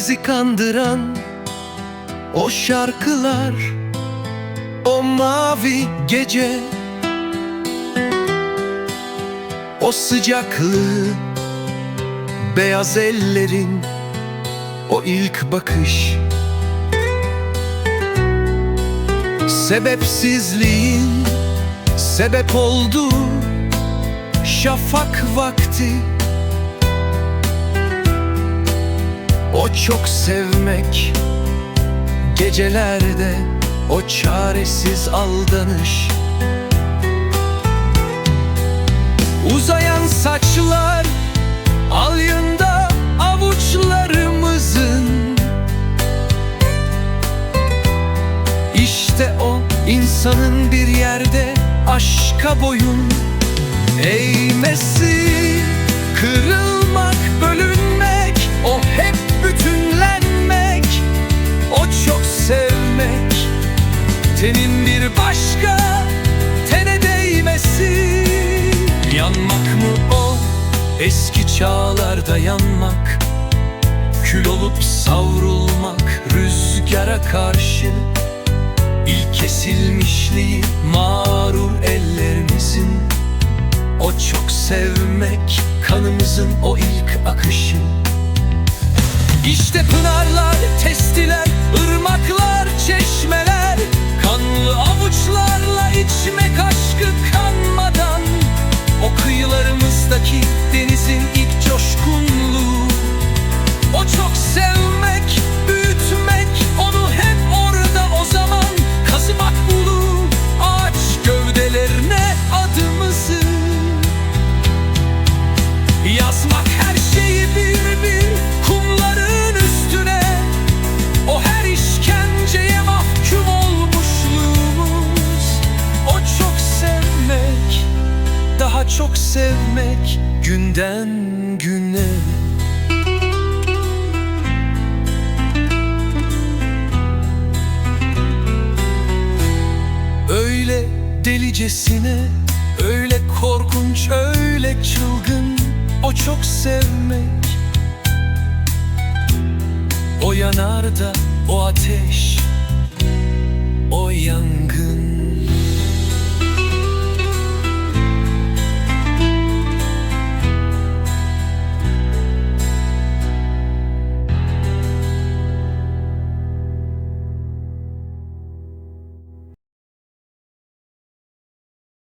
bizi kandıran O şarkılar O mavi gece O sıcaklığı Beyaz ellerin O ilk bakış. Sebepsizliğin Sebep oldu Şafak vakti O çok sevmek Gecelerde O çaresiz aldanış. Uzayan saçlar Alyında avuçlarımızın. İşte o insanın bir yerde aşka boyun eğmesi Kırılmak, bir başka tene değmesi Yanmak mı o? Eski çağlarda yanmak Kül olup savrulmak rüzgara karşı İlk kesilmişliği mağrur ellerimizin. O çok sevmek kanımızın o ilk akışı Yazmak her şeyi bir kumların üstüne. O her işkenceye mahkum olmuşluğumuz. O çok sevmek, daha çok sevmek günden güne. Öyle delicesine, öyle korkunç, öyle çılgın O çok sevmek. O yanarda o ateş, o yangın